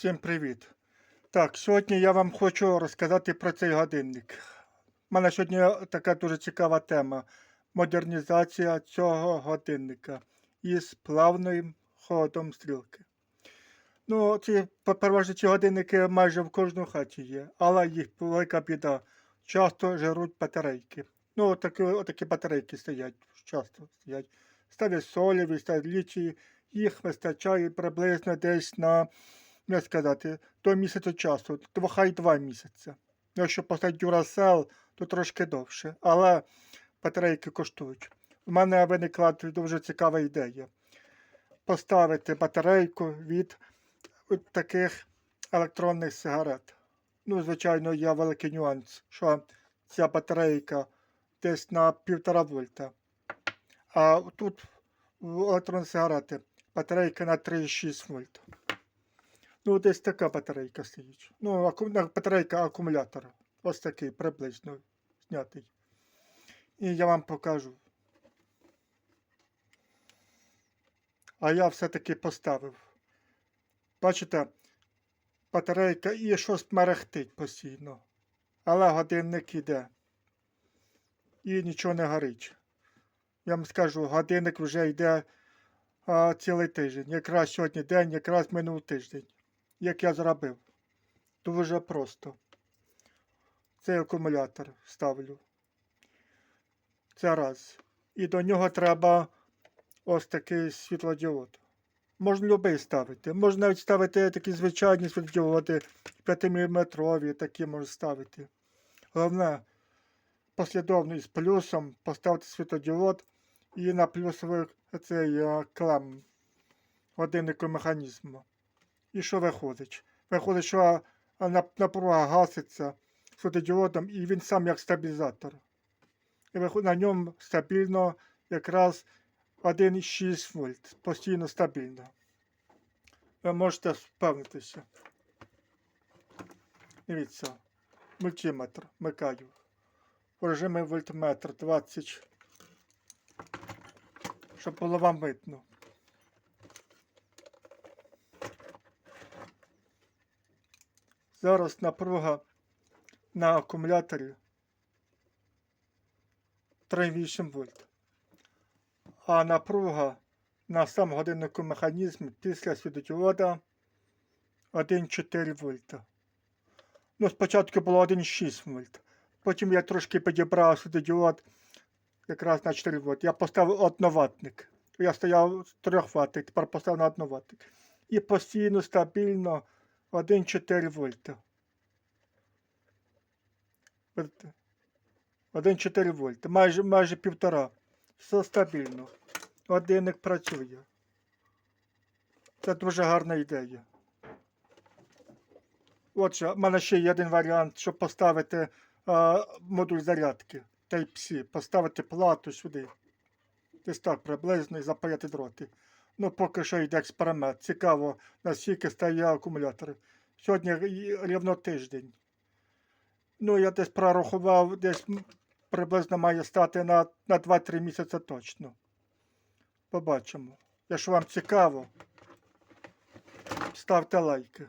Всім привіт. Так, сьогодні я вам хочу розказати про цей годинник. У мене сьогодні така дуже цікава тема. Модернізація цього годинника із плавним ходом стрілки. Ну, ці, по-перше, ці годинники майже в кожній хаті є, але їх велика біда. Часто жируть батарейки. Ну, отакі, отакі батарейки стоять, часто стоять. Ставлять соліві, ставлять лічі, їх вистачає приблизно десь на як сказати, до місяця часу, хай два місяці. Якщо поставити Duracell, то трошки довше. Але батарейки коштують. У мене виникла дуже цікава ідея. Поставити батарейку від таких електронних сигарет. Ну, звичайно, є великий нюанс, що ця батарейка десь на півтора вольта. А тут в електронні сигарети батарейка на 3,6 вольт. Ну, десь така батарейка стоїть. Ну, аку... батарейка акумулятора. Ось такий приблизно знятий. І я вам покажу. А я все-таки поставив. Бачите, батарейка і щось мерехтить постійно. Але годинник іде. І нічого не горить. Я вам скажу, годинник вже йде а, цілий тиждень. Якраз сьогодні день, якраз минув тиждень як я зробив. Дуже просто. Цей акумулятор ставлю. Це раз. І до нього треба ось такий світлодіод. Можна любий ставити. Можна навіть ставити такі звичайні світлодіоди, 5-мм, такі можна ставити. Головне, послідовно із плюсом поставити світлодіод і на плюсовий цей е, клем годиннику механізму. І що виходить? Виходить, що напруга гаситься світодіодом, і він сам як стабілізатор. І на ньому стабільно якраз 1,6 вольт. Постійно стабільно. Ви можете впевнитися. Дивіться, мультиметр вмикаю. В режимі вольтметр 20. Щоб було вам видно. Зараз напруга на акумуляторі 3,8 вольт. А напруга на сам годиннику механізмі після світодіода 1,4 вольта. Ну, спочатку було 1,6 вольт. Потім я трошки підібрав світодіод якраз на 4 вольт. Я поставив одноватник. Я стояв з 3 ватт, тепер поставив на одноватник. І постійно стабільно 1,4 вольта. Бачите? 1,4 вольта. Майже, майже півтора. Все стабільно. Годинник працює. Це дуже гарна ідея. Отже, в мене ще є один варіант, щоб поставити а, модуль зарядки Type-C. Поставити плату сюди. Десь так приблизно і запаяти дроти. Ну, поки що йде експеримент. Цікаво, наскільки стає акумулятор. Сьогодні рівно тиждень. Ну, я десь прорахував, десь приблизно має стати на, на 2-3 місяці точно. Побачимо. Якщо вам цікаво, ставте лайки.